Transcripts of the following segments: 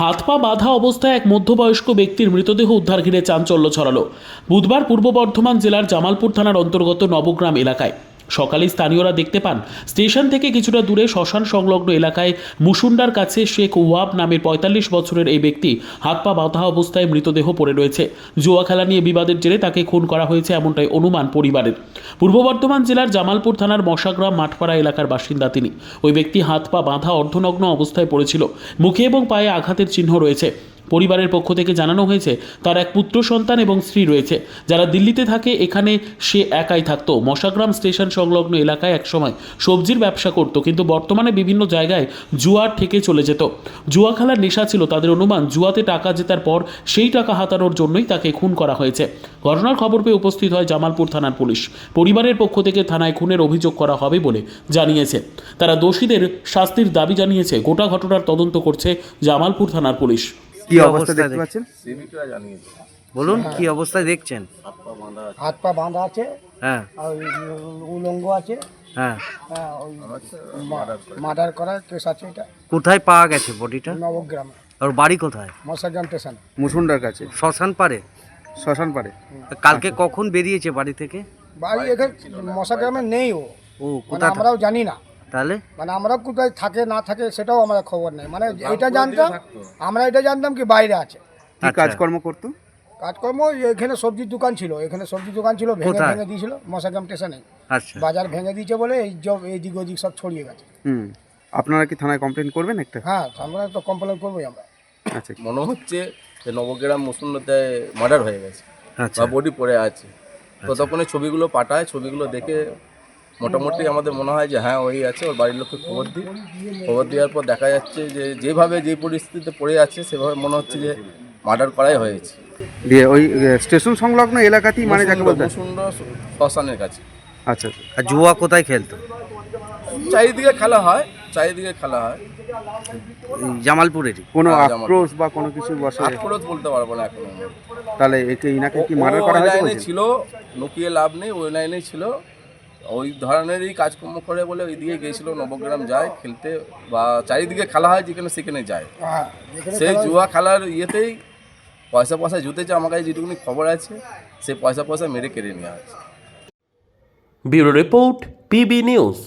হাত পা বাঁধা অবস্থায় এক মধ্যবয়স্ক ব্যক্তির মৃতদেহ উদ্ধার ঘিরে চাঞ্চল্য ছড়ালো। বুধবার পূর্ব বর্ধমান জেলার জামালপুর থানার অন্তর্গত নবগ্রাম এলাকায়। সকালে স্থানীয়রা দেখতে পান, স্টেশন থেকে কিছুটা দূরে শ্মশান সংলগ্ন এলাকায় মুসুন্ডার কাছে শেখ ওয়াব নামের পঁয়তাল্লিশ বছরের এই ব্যক্তি হাত পা বাঁধা অবস্থায় মৃতদেহ পড়ে রয়েছে। জুয়া খেলা নিয়ে বিবাদের জেরে তাকে খুন করা হয়েছে এমনটাই অনুমান পরিবারের। পূর্ব বর্ধমান জেলার জামালপুর থানার মশাগ্রাম মাঠপাড়া এলাকার বাসিন্দা তিনি। ওই ব্যক্তি হাত পা বাঁধা অর্ধনগ্ন অবস্থায় পড়েছিল। মুখে এবং পায়ে আঘাতের চিহ্ন রয়েছে। পরিবারের পক্ষ থেকে জানানো হয়েছে, তার এক পুত্র, সন্তান এবং স্ত্রী রয়েছে। যারা দিল্লিতে থাকে, এখানে সে একাই থাকতো। মশাগ্রাম স্টেশন সংলগ্ন এলাকায় একসময় সবজির ব্যবসা করত, কিন্তু বর্তমানে বিভিন্ন জায়গায় জুয়ার থেকে চলে যেত। জুয়া খেলার নেশা ছিল, তাদের অনুমান, জুয়াতে টাকা জেতার পর সেই টাকা হাতানোর জন্যই তাকে খুন করা হয়েছে। ঘটনার খবর পেয়ে উপস্থিত হয় জামালপুর থানার পুলিশ। পরিবারের পক্ষ থেকে থানায় খুনের অভিযোগ করা হবে বলে জানিয়েছে। তারা দোষীদের শাস্তির দাবি জানিয়েছে। গোটা ঘটনার তদন্ত করছে জামালপুর থানার পুলিশ। কি অবস্থা দেখতে পাচ্ছেন? বলুন কি অবস্থায় দেখছেন? হাত পা বাঁধা আছে হাত পা বাঁধা আছে হ্যাঁ। আর উলঙ্গ আছে হ্যাঁ হ্যাঁ মার্ডার করার কেস আছে এটা। কোথায় পাওয়া গেছে বডিটা? নবগ্রামে। আর বাড়ি কোথায়? মশাগ্রাম স্টেশন। মুসুন্ডার কাছে। শ্মশান পারে শ্মশান পারে কালকে কখন বেরিয়েছে বাড়ি থেকে? বাড়ি এখানে মশাগ্রামে নেই ও। ও মানে আমরাও জানি না। তাহলে? মানে আমরা কোথায় থাকে না থাকে সেটাও আমরা খবর নেই। মানে এটা জানতাম আমরা এটা জানতাম কি বাইরে আছে। কি আচ্ছা। কাজকর্ম করতো? কাজকর্ম এখানে সবজির দোকান ছিল এখানে সবজির দোকান ছিল ভেঙে ভেঙে দিয়েছিল মশাগ্রাম স্টেশনে। আচ্ছা। বাজার ভেঙে দিয়েছে বলে এই জব এইদিক ওদিক সব ছড়িয়ে গেছে। আপনারা কি থানায় কমপ্লেন করবেন একটা? হ্যাঁ আমরা তো কমপ্লেন করবোই আমরা। আচ্ছা। মনে হচ্ছে যে নবগ্রাম মুসুন্নতে মার্ডার হয়ে গেছে। আচ্ছা। বা বডি পড়ে আছে। তো তখন ছবিগুলো পাঠায় ছবিগুলো দেখে মোটামুটি আমাদের মনে হয় যে হ্যাঁ ওই আছে ওর বাড়ির লোককে খবর দিই। খবর দেওয়ার পর দেখা যাচ্ছে যে যেভাবে যে পরিস্থিতিতে পড়ে আছে সেভাবে মনে হচ্ছে যে মার্ডার করাই হয়েছে। দিয়ে ওই স্টেশন সংলগ্ন এলাকাতেই মানে যাকে বলতে মুসুন্ড শ্মশানের কাছে। আচ্ছা আচ্ছা। আর জুয়া কোথায় খেলতো? চারিদিকে খেলা হয় চারিদিকে খেলা হয়। জামালপুরেরই? কোনো হ্যাঁ, আক্রোশ বা কোনো কিছু বসে আক্রোশ বলতে পারব না এখন। তাহলে একে ইনাকে কি মার্ডার করা হয়েছে ছিল লুকিয়ে লাভ নেই ওই লাইনেই ছিল। ওই ধরনেরই কাজকর্ম করে বলে ওই দিকে গিয়েছিল নবগ্রাম যায় খেলতে বা চারিদিকে খেলা হয় যেখানে সেখানে যায়। হ্যাঁ সেই জুয়া খেলার ইয়েতেই পয়সা পয়সা জুতেছে আমার কাছে যেটুকুনি খবর আছে সেই পয়সা পয়সা মেরে কেড়ে নেওয়া আছে bureau report PB news.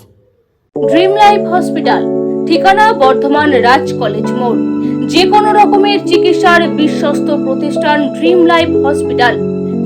Dream life hospital ঠিকানা বর্ধমান রাজ কলেজ মোড়। যে কোনো রকমের চিকিৎসার বিশ্বস্ত প্রতিষ্ঠান ড্রিম লাইফ হসপিটাল।